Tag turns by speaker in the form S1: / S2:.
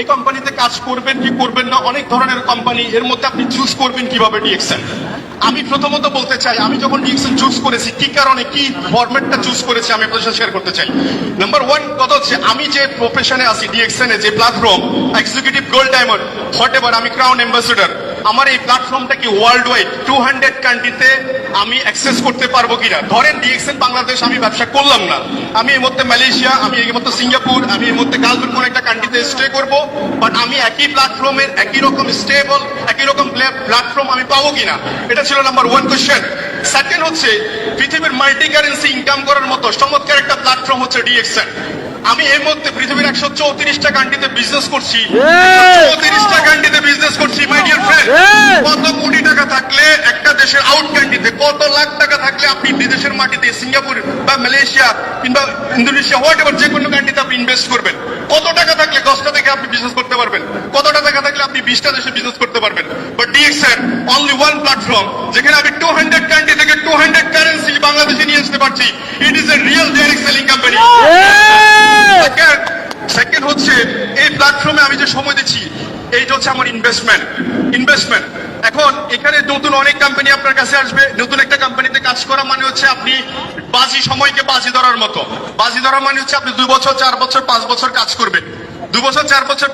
S1: এই কোম্পানিতে কাজ করবেন কি করবেন না, অনেক ধরনের কোম্পানি, এর মধ্যে আপনি চুজ করবেন কীভাবে ডিএক্সএন আমি প্রথমত বলতে চাই, আমি যখন ডিএক্সএন চুজ করেছি, কি কারণে, কি ফরম্যাটটা চুজ করেছি আমি আপনার সাথে শেয়ার করতে চাই। নাম্বার ওয়ান কথা হচ্ছে, আমি যে প্রফেশনে আছি ডিএক্সএন এ যে platform executive gold diamond whatever আমি ক্রাউন অ্যাম্বাসেডর আমার এই প্ল্যাটফর্মটা কি ওয়ার্ল্ড ওয়াইড টু হান্ড্রেড কান্ট্রিতে আমি অ্যাক্সেস করতে পারব কিনা? ধরেন ডিএক্সএন বাংলাদেশ আমি ব্যবসা করলাম না। আমি এই মধ্যে মালয়েশিয়া আমি এই মধ্যে সিঙ্গাপুর আমি এই মধ্যে গালফের কোন একটা কান্ট্রিতে স্টে করব। বাট আমি একই প্ল্যাটফর্মের একই রকম স্টেবল একই রকম প্ল্যাটফর্ম আমি পাবো কিনা? এটা ছিল নাম্বার ওয়ান কোয়েশ্চেন সেকেন্ড হচ্ছে, পৃথিবীর মাল্টি কারেন্সি ইনকাম করার মতো প্ল্যাটফর্ম হচ্ছে ডিএক্সএন আমি এই মধ্যে পৃথিবীর একশো চৌত্রিশটা কান্ট্রিতে বিজনেস করছি। চৌত্রিশটা কান্ট্রিতে বিজনেস করছি মাই ডিয়ার ফ্রেন্ড কত কোটি টাকা থাকলে একটা দেশের আউট কান্ট্রিতে কত লাখ টাকা থাকলে আপনি বিদেশের মাটিতে সিঙ্গাপুর বা মালয়েশিয়া কিংবা ইন্দোনেশিয়া হোয়াট এভার যে কোনো কান্ট্রিতে আপনি ইনভেস্ট করবেন। কত টাকা থাকলে দশটা থেকে আপনি বিজনেস করতে পারবেন। কতটা টাকা থাকলে আপনি বিশটা দেশে বিজনেস করতে পারবেন। But DXN only one platform যেখানে আমি টু হান্ড্রেড কান্ট্রি থেকে টু হান্ড্রেড কারেন্সি বাংলাদেশে পারছি। It is a real direct selling company second হচ্ছে এই প্ল্যাটফর্মে আমি যে সময় দিচ্ছি এইটা হচ্ছে আমার ইনভেস্টমেন্ট ইনভেস্টমেন্ট এখন এখানে নতুন অনেক কোম্পানি আপনার কাছে আসবে। নতুন একটা কোম্পানিতে কাজ করা মানে হচ্ছে আপনি বাজি সময়কে বাজি ধরার মতো। বাজি ধরা মানে হচ্ছে আপনি দুই বছর চার বছর পাঁচ বছর কাজ করবেন। দু বছর চার বছর